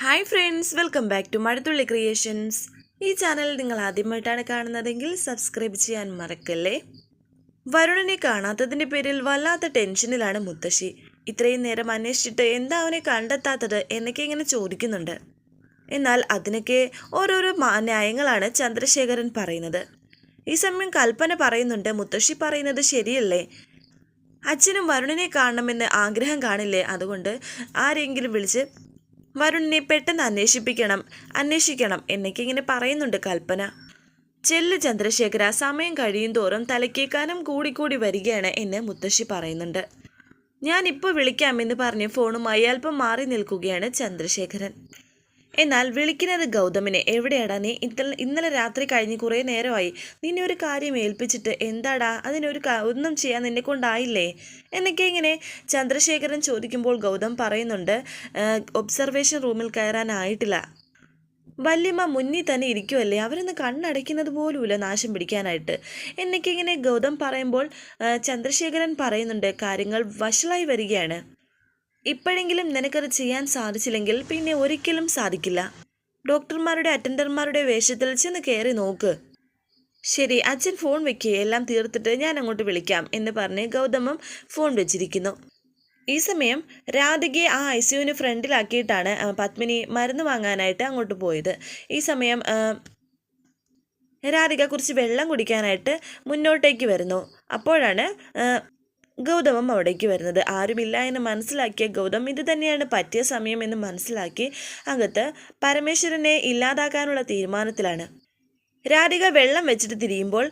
Hi friends welcome back to Mazhathulli creations ഈ channel നിങ്ങൾ ആദ്യമായിട്ടാണ് കാണുന്നതെങ്കിൽ സബ്സ്ക്രൈബ് ചെയ്യാൻ മറക്കല്ലേ? വരുണനെ കാണാത്തതിന്റെ പേരിൽ വല്ലാത്ത ടെൻഷനിലാണ് മുത്തശ്ശി. ഇത്രയും നേരം അന്വേഷിച്ചിട്ട് എന്താ അവനെ കണ്ടെത്താത്തത് എന്നൊക്കെ ഇങ്ങനെ ചോദിക്കുന്നുണ്ട്. എന്നാൽ അതിനൊക്കെ ഓരോരോ ന്യായങ്ങളാണ് ചന്ദ്രശേഖരൻ പറയുന്നത്. ഈ സമയം കൽപ്പന പറയുന്നുണ്ട് മുത്തശ്ശി പറയുന്നത് ശരിയല്ലേ? അച്ഛനും വരുണനെ കാണണമെന്ന് ആഗ്രഹം കാണില്ലേ? അതുകൊണ്ട് ആരെങ്കിലും വിളിച്ച് വരുണിനെ പെട്ടെന്ന് അന്വേഷിപ്പിക്കണം അന്വേഷിക്കണം എന്നൊക്കെ ഇങ്ങനെ പറയുന്നുണ്ട് കൽപ്പന. ചെല്ല് ചന്ദ്രശേഖര സമയം കഴിയും തോറും തലക്കേക്കാനം കൂടിക്കൂടി വരികയാണ് എന്ന് മുത്തശ്ശി പറയുന്നുണ്ട്. ഞാൻ ഇപ്പോൾ വിളിക്കാം എന്ന് പറഞ്ഞ് ഫോണുമായി അല്പം മാറി നിൽക്കുകയാണ് ചന്ദ്രശേഖരൻ. എന്നാൽ വിളിക്കുന്നത് ഗൗതമിനെ. എവിടെയാടാ നീ? ഇന്നലെ രാത്രി കഴിഞ്ഞ് കുറേ നേരമായി. നിന്നെ ഒരു കാര്യം ഏൽപ്പിച്ചിട്ട് എന്താടാ? അതിനൊരു ഒന്നും ചെയ്യാൻ നിന്നെ കൊണ്ടായില്ലേ? എന്നൊക്കെ ഇങ്ങനെ ചന്ദ്രശേഖരൻ ചോദിക്കുമ്പോൾ ഗൗതം പറയുന്നുണ്ട് ഒബ്സർവേഷൻ റൂമിൽ കയറാനായിട്ടില്ല വല്യമ്മ മുന്നിൽ തന്നെ ഇരിക്കുമല്ലേ അവരൊന്ന് കണ്ണടയ്ക്കുന്നത് പോലുമില്ല നാശം പിടിക്കാനായിട്ട്. എന്നൊക്കെ ഇങ്ങനെ ഗൗതം പറയുമ്പോൾ ചന്ദ്രശേഖരൻ പറയുന്നുണ്ട് കാര്യങ്ങൾ വഷളായി വരികയാണ്. ഇപ്പോഴെങ്കിലും നിനക്കത് ചെയ്യാൻ സാധിച്ചില്ലെങ്കിൽ പിന്നെ ഒരിക്കലും സാധിക്കില്ല. ഡോക്ടർമാരുടെ അറ്റൻഡർമാരുടെ വേഷത്തിൽ ചെന്ന് കയറി നോക്ക്. ശരി അച്ഛൻ ഫോൺ വെക്കുക എല്ലാം തീർത്തിട്ട് ഞാൻ അങ്ങോട്ട് വിളിക്കാം എന്ന് പറഞ്ഞ് ഗൗതമം ഫോൺ വെച്ചിരിക്കുന്നു. ഈ സമയം രാധികയെ ആ ഐ സിയുവിന് ഫ്രണ്ടിലാക്കിയിട്ടാണ് പത്മിനി മരുന്ന് വാങ്ങാനായിട്ട് അങ്ങോട്ട് പോയത്. ഈ സമയം രാധിക കുറച്ച് വെള്ളം കുടിക്കാനായിട്ട് മുന്നോട്ടേക്ക് വരുന്നു. അപ്പോഴാണ് ഗൗതമം അവിടേക്ക് വരുന്നത്. ആരുമില്ല എന്ന് മനസ്സിലാക്കിയ ഗൗതം ഇത് തന്നെയാണ് പറ്റിയ സമയം എന്ന് മനസ്സിലാക്കി അകത്ത് പരമേശ്വരനെ ഇല്ലാതാക്കാനുള്ള തീരുമാനത്തിലാണ്. രാധിക വെള്ളം വെച്ചിട്ട് തിരിയുമ്പോൾ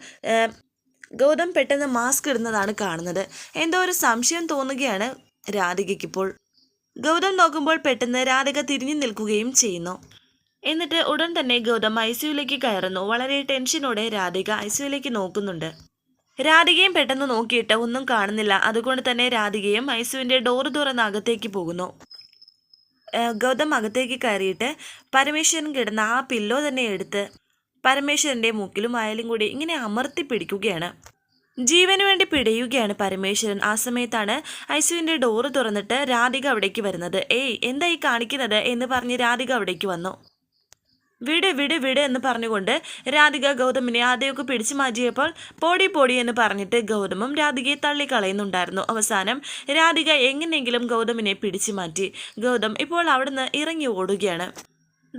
ഗൗതം പെട്ടെന്ന് മാസ്ക് ഇടുന്നതാണ് കാണുന്നത്. എന്തോ ഒരു സംശയം തോന്നുകയാണ് രാധികയ്ക്കിപ്പോൾ. ഗൗതം നോക്കുമ്പോൾ പെട്ടെന്ന് രാധിക തിരിഞ്ഞു നിൽക്കുകയും ചെയ്യുന്നു. എന്നിട്ട് ഉടൻ തന്നെ ഗൗതം ഐ സിയുലേക്ക് കയറുന്നു. വളരെ ടെൻഷനോടെ രാധിക ഐ സിയുലേക്ക് നോക്കുന്നുണ്ട്. രാധികയും പെട്ടെന്ന് നോക്കിയിട്ട് ഒന്നും കാണുന്നില്ല. അതുകൊണ്ട് തന്നെ രാധികയും ഐ ഡോർ ഡോറ് തുറന്ന് അകത്തേക്ക് പോകുന്നു. ഗൗതം അകത്തേക്ക് കയറിയിട്ട് പരമേശ്വരൻ കിടന്ന ആ പില്ലോ തന്നെ എടുത്ത് പരമേശ്വരന്റെ മൂക്കിലും അയലും കൂടി ഇങ്ങനെ അമർത്തി പിടിക്കുകയാണ്. ജീവന് വേണ്ടി പിടയുകയാണ് പരമേശ്വരൻ. ആ സമയത്താണ് ഐസുവിന്റെ ഡോറ് തുറന്നിട്ട് രാധിക അവിടേക്ക് വരുന്നത്. ഏയ് എന്തായി കാണിക്കുന്നത്? എന്ന് പറഞ്ഞ് രാധിക അവിടേക്ക് വന്നു. വിട് വിട് വിട് എന്ന് പറഞ്ഞുകൊണ്ട് രാധിക ഗൗതമിനെ ആദ്യമൊക്കെ പിടിച്ചു മാറ്റിയപ്പോൾ പൊടി പൊടി എന്ന് പറഞ്ഞിട്ട് ഗൗതമും രാധികയെ തള്ളിക്കളയുന്നുണ്ടായിരുന്നു. അവസാനം രാധിക എങ്ങനെയെങ്കിലും ഗൗതമിനെ പിടിച്ചു മാറ്റി. ഗൗതം ഇപ്പോൾ അവിടുന്ന് ഇറങ്ങി ഓടുകയാണ്.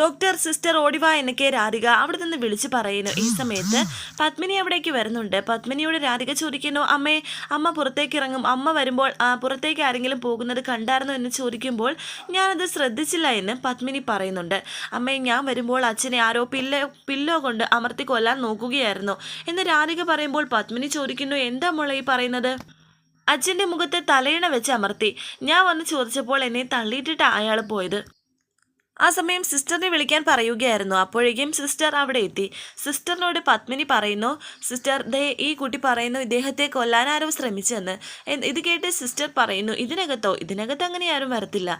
ഡോക്ടർ സിസ്റ്റർ ഓടിവാ എന്നൊക്കെ രാധിക അവിടെ നിന്ന് വിളിച്ചു പറയുന്നു. ഈ സമയത്ത് പത്മിനി അവിടേക്ക് വരുന്നുണ്ട്. പത്മിനിയോട് രാധിക ചോദിക്കുന്നു അമ്മേ അമ്മ പുറത്തേക്ക് ഇറങ്ങും. അമ്മ വരുമ്പോൾ പുറത്തേക്ക് ആരെങ്കിലും പോകുന്നത് കണ്ടായിരുന്നു എന്ന് ചോദിക്കുമ്പോൾ ഞാനത് ശ്രദ്ധിച്ചില്ല എന്ന് പത്മിനി പറയുന്നുണ്ട്. അമ്മേ ഞാൻ വരുമ്പോൾ അച്ഛനെ ആരോ പില്ല പില്ലോ കൊണ്ട് അമർത്തി കൊല്ലാൻ നോക്കുകയായിരുന്നു എന്ന് രാധിക പറയുമ്പോൾ പത്മിനി ചോദിക്കുന്നു എന്താ മോളെ ഈ പറയുന്നത്? അച്ഛന്റെ മുഖത്തെ തലയിണ വെച്ച് അമർത്തി. ഞാൻ വന്ന് ചോദിച്ചപ്പോൾ എന്നെ തള്ളിയിട്ടിട്ടാണ് അയാൾ പോയത്. ആ സമയം സിസ്റ്ററിനെ വിളിക്കാൻ പറയുകയായിരുന്നു. അപ്പോഴേക്കും സിസ്റ്റർ അവിടെ എത്തി. സിസ്റ്ററിനോട് പത്മിനി പറയുന്നു സിസ്റ്റർ ദേ ഈ കുട്ടി പറയുന്നു ഇദ്ദേഹത്തെ കൊല്ലാൻ ആരോ ശ്രമിച്ചെന്ന്. ഇത് കേട്ട് സിസ്റ്റർ പറയുന്നു ഇതിനകത്തോ? ഇതിനകത്ത് അങ്ങനെ ആരും വരത്തില്ല.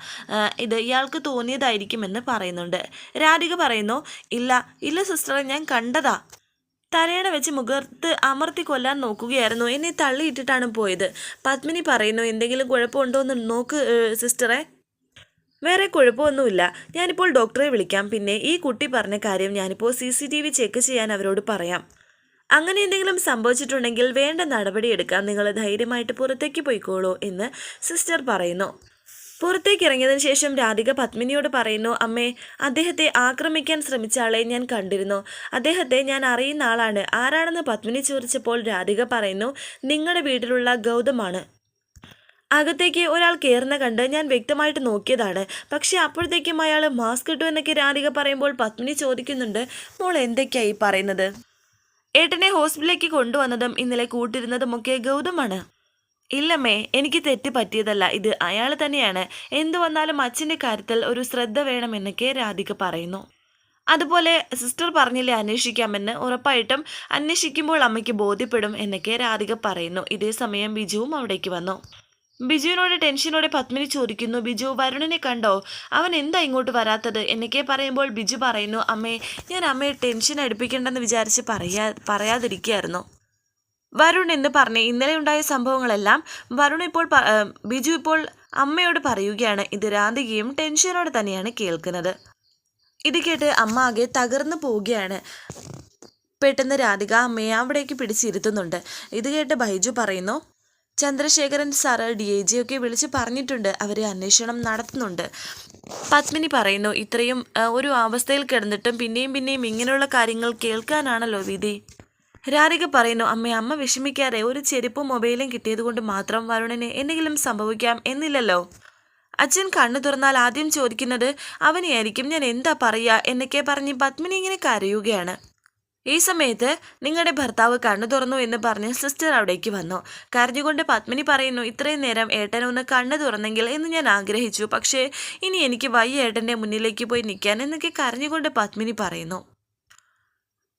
ഇത് ഇയാൾക്ക് തോന്നിയതായിരിക്കുമെന്ന് പറയുന്നുണ്ട്. രാധിക പറയുന്നു ഇല്ല ഇല്ല സിസ്റ്ററെ ഞാൻ കണ്ടതാ. തലയണ വെച്ച് മുഖത്ത് അമർത്തി കൊല്ലാൻ നോക്കുകയായിരുന്നു. എന്നെ തള്ളിയിട്ടിട്ടാണ് പോയത്. പത്മിനി പറയുന്നു എന്തെങ്കിലും കുഴപ്പമുണ്ടോ എന്ന് നോക്ക് സിസ്റ്ററെ. വേറെ കുഴപ്പമൊന്നുമില്ല. ഞാനിപ്പോൾ ഡോക്ടറെ വിളിക്കാം. പിന്നെ ഈ കുട്ടി പറഞ്ഞ കാര്യം ഞാനിപ്പോൾ C C T V check ചെയ്യാൻ അവരോട് പറയാം. അങ്ങനെ എന്തെങ്കിലും സംഭവിച്ചിട്ടുണ്ടെങ്കിൽ വേണ്ട നടപടിയെടുക്കാൻ നിങ്ങൾ ധൈര്യമായിട്ട് പുറത്തേക്ക് പോയിക്കോളൂ എന്ന് സിസ്റ്റർ പറയുന്നു. പുറത്തേക്ക് ഇറങ്ങിയതിനു ശേഷം രാധിക പത്മിനിയോട് പറയുന്നു അമ്മേ അദ്ദേഹത്തെ ആക്രമിക്കാൻ ശ്രമിച്ച ആളെ ഞാൻ കണ്ടിരുന്നു. അദ്ദേഹത്തെ ഞാൻ അറിയുന്ന ആളാണ്. ആരാണെന്ന് പത്മിനി ചോദിച്ചപ്പോൾ രാധിക പറയുന്നു നിങ്ങളുടെ വീട്ടിലുള്ള ഗൗതമാണ്. അകത്തേക്ക് ഒരാൾ കയറുന്ന കണ്ട് ഞാൻ വ്യക്തമായിട്ട് നോക്കിയതാണ്. പക്ഷെ അപ്പോഴത്തേക്കും അയാൾ മാസ്ക് ഇട്ടു എന്നൊക്കെ രാധിക പറയുമ്പോൾ പത്മിനി ചോദിക്കുന്നുണ്ട് മോൾ എന്തൊക്കെയായി പറയുന്നത്? ഏട്ടനെ ഹോസ്പിറ്റലിലേക്ക് കൊണ്ടുവന്നതും ഇന്നലെ കൂട്ടിരുന്നതുമൊക്കെ ഗൗതമാണ്. ഇല്ലമ്മേ എനിക്ക് തെറ്റ് പറ്റിയതല്ല. ഇത് അയാൾ തന്നെയാണ്. എന്തു വന്നാലും അച്ഛന്റെ കാര്യത്തിൽ ഒരു ശ്രദ്ധ വേണമെന്നൊക്കെ രാധിക പറയുന്നു. അതുപോലെ സിസ്റ്റർ പറഞ്ഞില്ലേ അന്വേഷിക്കാമെന്ന്? ഉറപ്പായിട്ടും അന്വേഷിക്കുമ്പോൾ അമ്മയ്ക്ക് ബോധ്യപ്പെടും എന്നൊക്കെ രാധിക പറയുന്നു. ഇതേ സമയം ബിജുവും അവിടേക്ക് വന്നു. ബിജുവിനോട് ടെൻഷനോടെ പത്മിനി ചോദിക്കുന്നു ബിജു വരുണിനെ കണ്ടോ? അവൻ എന്താ ഇങ്ങോട്ട് വരാത്തത്? എന്നൊക്കെ പറയുമ്പോൾ ബിജു പറയുന്നു അമ്മേ ഞാൻ അമ്മയെ ടെൻഷൻ അടുപ്പിക്കണ്ടെന്ന് വിചാരിച്ച് പറയാ പറയാതിരിക്കുകയായിരുന്നു. വരുൺ എന്ന് പറഞ്ഞ് ഇന്നലെ ഉണ്ടായ സംഭവങ്ങളെല്ലാം വരുൺ ഇപ്പോൾ ബിജു ഇപ്പോൾ അമ്മയോട് പറയുകയാണ്. ഇത് രാധികയും ടെൻഷനോടെ തന്നെയാണ് കേൾക്കുന്നത്. ഇത് കേട്ട് അമ്മ ആകെ തകർന്നു പോവുകയാണ്. പെട്ടെന്ന് രാധിക അമ്മയെ അവിടേക്ക് പിടിച്ചിരുത്തുന്നുണ്ട്. ഇത് കേട്ട് ബൈജു പറയുന്നു Chandrasekharan sir D I G ഒക്കെ വിളിച്ച് പറഞ്ഞിട്ടുണ്ട്. അവർ അന്വേഷണം നടത്തുന്നുണ്ട്. പത്മിനി പറയുന്നു ഇത്രയും ഒരു അവസ്ഥയിൽ കിടന്നിട്ടും പിന്നെയും പിന്നെയും ഇങ്ങനെയുള്ള കാര്യങ്ങൾ കേൾക്കാനാണല്ലോ വിധി. രാധിക പറയുന്നു അമ്മ അമ്മ വിഷമിക്കാതെ ഒരു ചെരുപ്പും മൊബൈലും കിട്ടിയതുകൊണ്ട് മാത്രം വരുണന് എന്തെങ്കിലും സംഭവിക്കാം എന്നില്ലല്ലോ. അച്ഛൻ കണ്ണു തുറന്നാൽ ആദ്യം ചോദിക്കുന്നത് അവനെയായിരിക്കും ഞാൻ എന്താ പറയുക എന്നൊക്കെ പറഞ്ഞ് പത്മിനി ഇങ്ങനെ കരയുകയാണ്. ഈ സമയത്ത് നിങ്ങളുടെ ഭർത്താവ് കണ്ണു തുറന്നു എന്ന് പറഞ്ഞ് സിസ്റ്റർ അവിടേക്ക് വന്നു. കരഞ്ഞുകൊണ്ട് പത്മിനി പറയുന്നു ഇത്രയും നേരം ഏട്ടൻ ഒന്ന് കണ്ണു തുറന്നെങ്കിൽ എന്ന് ഞാൻ ആഗ്രഹിച്ചു. പക്ഷേ ഇനി എനിക്ക് വയ്യ ഏട്ടന്റെ മുന്നിലേക്ക് പോയി നിൽക്കാൻ എന്നൊക്കെ കരഞ്ഞുകൊണ്ട് പത്മിനി പറയുന്നു.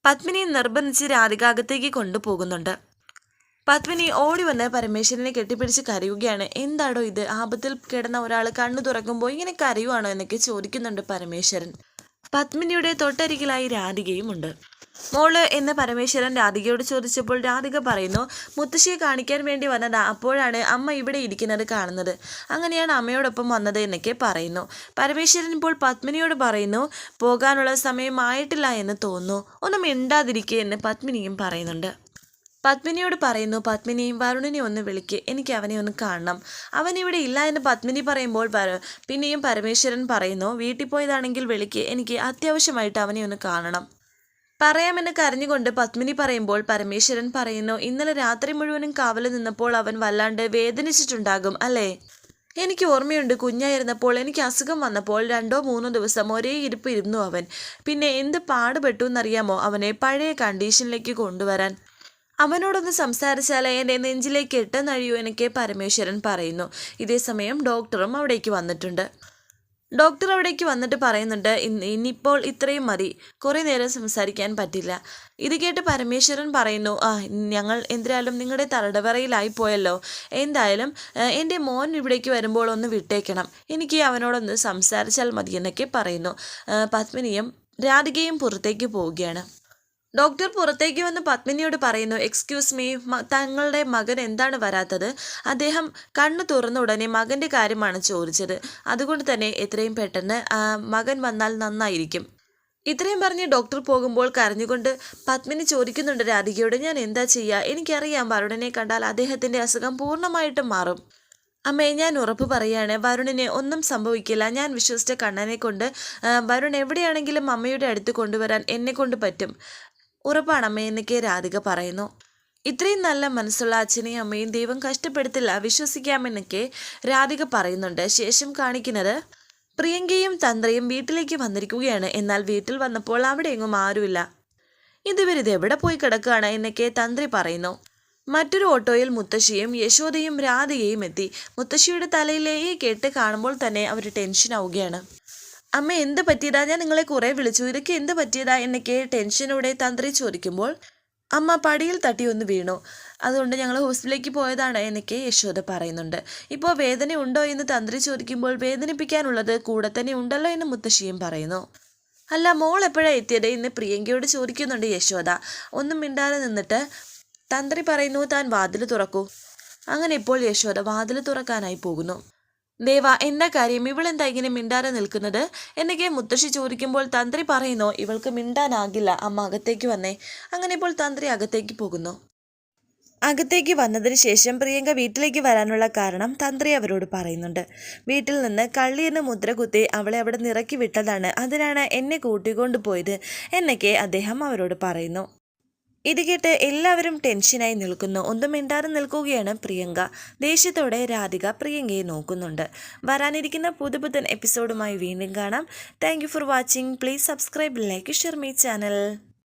പത്മിനി നിർബന്ധിച്ച് രാധികാകത്തേക്ക് കൊണ്ടുപോകുന്നുണ്ട്. പത്മിനി ഓടി വന്ന് പരമേശ്വരനെ കെട്ടിപ്പിടിച്ച് കരയുകയാണ്. എന്താടോ ഇത്? ആപത്തിൽ കിടന്ന ഒരാൾ കണ്ണു തുറക്കുമ്പോൾ ഇങ്ങനെ കരയുവാണോ? എന്നൊക്കെ ചോദിക്കുന്നുണ്ട് പരമേശ്വരൻ. പത്മിനിയുടെ തൊട്ടരികിലായി രാധികയുമുണ്ട്. മോൾ എന്ന് പരമേശ്വരൻ രാധികയോട് ചോദിച്ചപ്പോൾ രാധിക പറയുന്നു മുത്തശ്ശിയെ കാണിക്കാൻ വേണ്ടി വന്നതാ അപ്പോഴാണ് അമ്മ ഇവിടെ ഇരിക്കുന്നത് കാണുന്നത്. അങ്ങനെയാണ് അമ്മയോടൊപ്പം വന്നത് എന്നൊക്കെ പറയുന്നു. പരമേശ്വരൻ ഇപ്പോൾ പത്മിനിയോട് പറയുന്നു പോകാനുള്ള സമയമായിട്ടില്ല എന്ന് തോന്നുന്നു. ഒന്നും മിണ്ടാതിരിക്കുക എന്ന് പത്മിനിയും പറയുന്നുണ്ട്. പത്മിനിയോട് പറയുന്നു പത്മിനിയും വരുണിനെ ഒന്ന് വിളിക്ക്. എനിക്ക് അവനെ ഒന്ന് കാണണം. അവൻ ഇവിടെ ഇല്ല എന്ന് പത്മിനി പറയുമ്പോൾ പിന്നെയും പരമേശ്വരൻ പറയുന്നു വീട്ടിൽ പോയതാണെങ്കിൽ വിളിക്ക്. എനിക്ക് അത്യാവശ്യമായിട്ട് അവനെ ഒന്ന് കാണണം. പറയാമെന്ന് കരഞ്ഞുകൊണ്ട് പത്മിനി പറയുമ്പോൾ പരമേശ്വരൻ പറയുന്നു ഇന്നലെ രാത്രി മുഴുവനും കാവൽ നിന്നപ്പോൾ അവൻ വല്ലാണ്ട് വേദനിച്ചിട്ടുണ്ടാകും അല്ലേ? എനിക്ക് ഓർമ്മയുണ്ട് കുഞ്ഞായിരുന്നപ്പോൾ എനിക്ക് അസുഖം വന്നപ്പോൾ രണ്ടോ മൂന്നോ ദിവസം ഒരേ ഇരിപ്പ് ഇരുന്നു അവൻ. പിന്നെ എന്ത് പാടുപെട്ടു എന്നറിയാമോ അവനെ പഴയ കണ്ടീഷനിലേക്ക് കൊണ്ടുവരാൻ? അവനോടൊന്ന് സംസാരിച്ചാലേ എന്റെ നെഞ്ചിലേക്ക് എട്ടെന്നഴിയൂ എനിക്ക് പരമേശ്വരൻ പറയുന്നു. ഇതേസമയം ഡോക്ടറും അവിടേക്ക് വന്നിട്ടുണ്ട്. ഡോക്ടർ അവിടേക്ക് വന്നിട്ട് പറയുന്നുണ്ട് ഇനിയിപ്പോൾ ഇത്രയും മതി. കുറേ നേരം സംസാരിക്കാൻ പറ്റില്ല. ഇത് കേട്ട് പരമേശ്വരൻ പറയുന്നു ആ ഞങ്ങൾ എന്തിനാലും നിങ്ങളുടെ തടവറയിലായി പോയല്ലോ. എന്തായാലും എന്റെ മോൻ ഇവിടേക്ക് വരുമ്പോൾ ഒന്ന് വിട്ടേക്കണം. എനിക്ക് അവനോടൊന്ന് സംസാരിച്ചാൽ മതി എന്നൊക്കെ പറയുന്നു. പത്മിനിയും രാധികയും പുറത്തേക്ക് പോവുകയാണ്. ഡോക്ടർ പുറത്തേക്ക് വന്ന് പത്മിനിയോട് പറയുന്നു എക്സ്ക്യൂസ് മീ തങ്ങളുടെ മകൻ എന്താണ് വരാത്തത്? അദ്ദേഹം കണ്ണു തുറന്ന ഉടനെ മകന്റെ കാര്യമാണ് ചോദിച്ചത്. അതുകൊണ്ട് തന്നെ എത്രയും പെട്ടെന്ന് മകൻ വന്നാൽ നന്നായിരിക്കും. ഇത്രയും പറഞ്ഞ് ഡോക്ടർ പോകുമ്പോൾ കരഞ്ഞുകൊണ്ട് പത്മിനി ചോദിക്കുന്നുണ്ട് രാധികയോട് ഞാൻ എന്താ ചെയ്യുക എനിക്കറിയാം വരുണനെ കണ്ടാൽ അദ്ദേഹത്തിന്റെ അസുഖം പൂർണമായിട്ടും മാറും. അമ്മേ ഞാൻ ഉറപ്പ് പറയുകയാണ് വരുണിന് ഒന്നും സംഭവിക്കില്ല. ഞാൻ വിശ്വസിച്ച കണ്ണനെ കൊണ്ട് വരുൺ എവിടെയാണെങ്കിലും അമ്മയുടെ അടുത്ത് കൊണ്ടുവരാൻ എന്നെ കൊണ്ട് പറ്റും. ഉറപ്പാണ് അമ്മയെന്നൊക്കെ രാധിക പറയുന്നു. ഇത്രയും നല്ല മനസ്സുള്ള അച്ഛനെയും അമ്മയും ദൈവം കഷ്ടപ്പെടുത്തില്ല വിശ്വസിക്കാമെന്നൊക്കെ രാധിക പറയുന്നുണ്ട്. ശേഷം കാണിക്കുന്നത് പ്രിയങ്കയും തന്ത്രയും വീട്ടിലേക്ക് വന്നിരിക്കുകയാണ്. എന്നാൽ വീട്ടിൽ വന്നപ്പോൾ അവിടെ എങ്ങും ആരുമില്ല ഇതുവരിത് എവിടെ പോയി കിടക്കുകയാണ് എന്നൊക്കെ തന്ത്രി പറയുന്നു. മറ്റൊരു ഓട്ടോയിൽ മുത്തശ്ശിയും യശോദയും രാധികയും എത്തി. മുത്തശ്ശിയുടെ തലയിലേ കേട്ട് കാണുമ്പോൾ തന്നെ അവർ ടെൻഷൻ ആവുകയാണ്. അമ്മ എന്ത് പറ്റിയതാ? ഞാൻ നിങ്ങളെ കുറേ വിളിച്ചു ഇതൊക്കെ എന്ത് പറ്റിയതാ? എന്നൊക്കെ ടെൻഷനോടെ തന്ത്രി ചോദിക്കുമ്പോൾ അമ്മ പടിയിൽ തട്ടി ഒന്ന് വീണു. അതുകൊണ്ട് ഞങ്ങൾ ഹോസ്പിറ്റലിലേക്ക് പോയതാണ് എന്നൊക്കെ യശോദ പറയുന്നുണ്ട്. ഇപ്പോൾ വേദന ഉണ്ടോ എന്ന് തന്ത്രി ചോദിക്കുമ്പോൾ വേദനിപ്പിക്കാനുള്ളത് കൂടെ തന്നെ ഉണ്ടല്ലോ എന്ന് മുത്തശ്ശിയും പറയുന്നു. അല്ല മോൾ എപ്പോഴാണ് എത്തിയത്? എന്ന് പ്രിയങ്കയോട് ചോദിക്കുന്നുണ്ട് യശോദ. ഒന്നും മിണ്ടാതെ നിന്നിട്ട് തന്ത്രി പറയുന്നു താൻ വാതിൽ തുറക്കൂ. അങ്ങനെ ഇപ്പോൾ യശോദ വാതിൽ തുറക്കാനായി പോകുന്നു. ദേവ എന്താ കാര്യം? ഇവളെന്താ ഇങ്ങനെ മിണ്ടാതെ നിൽക്കുന്നത്? എന്നൊക്കെ മുത്തശ്ശി ചോദിക്കുമ്പോൾ തന്ത്രി പറയുന്നു ഇവൾക്ക് മിണ്ടാനാകില്ല അമ്മ അകത്തേക്ക് വന്നേ. അങ്ങനെ ഇപ്പോൾ തന്ത്രി അകത്തേക്ക് പോകുന്നു. അകത്തേക്ക് വന്നതിന് ശേഷം പ്രിയങ്ക വീട്ടിലേക്ക് വരാനുള്ള കാരണം തന്ത്രി അവരോട് പറയുന്നുണ്ട്. വീട്ടിൽ നിന്ന് കള്ളി എന്ന് മുദ്ര കുത്തി അവളെ അവിടെ നിറക്കി വിട്ടതാണ്. അതിനാണ് എന്നെ കൂട്ടിക്കൊണ്ടു പോയത് എന്നൊക്കെ അദ്ദേഹം അവരോട് പറയുന്നു. ഇത് കേട്ട് എല്ലാവരും ടെൻഷനായി നിൽക്കുന്നു. ഒന്നും മിണ്ടാതെ നിൽക്കുകയാണ് പ്രിയങ്ക. ദേഷ്യത്തോടെ രാധിക പ്രിയങ്കയെ നോക്കുന്നുണ്ട്. വരാനിരിക്കുന്ന പുതു പുതുപുത്തൻ എപ്പിസോഡുമായി വീണ്ടും കാണാം. Thank for watching please subscribe like share my channel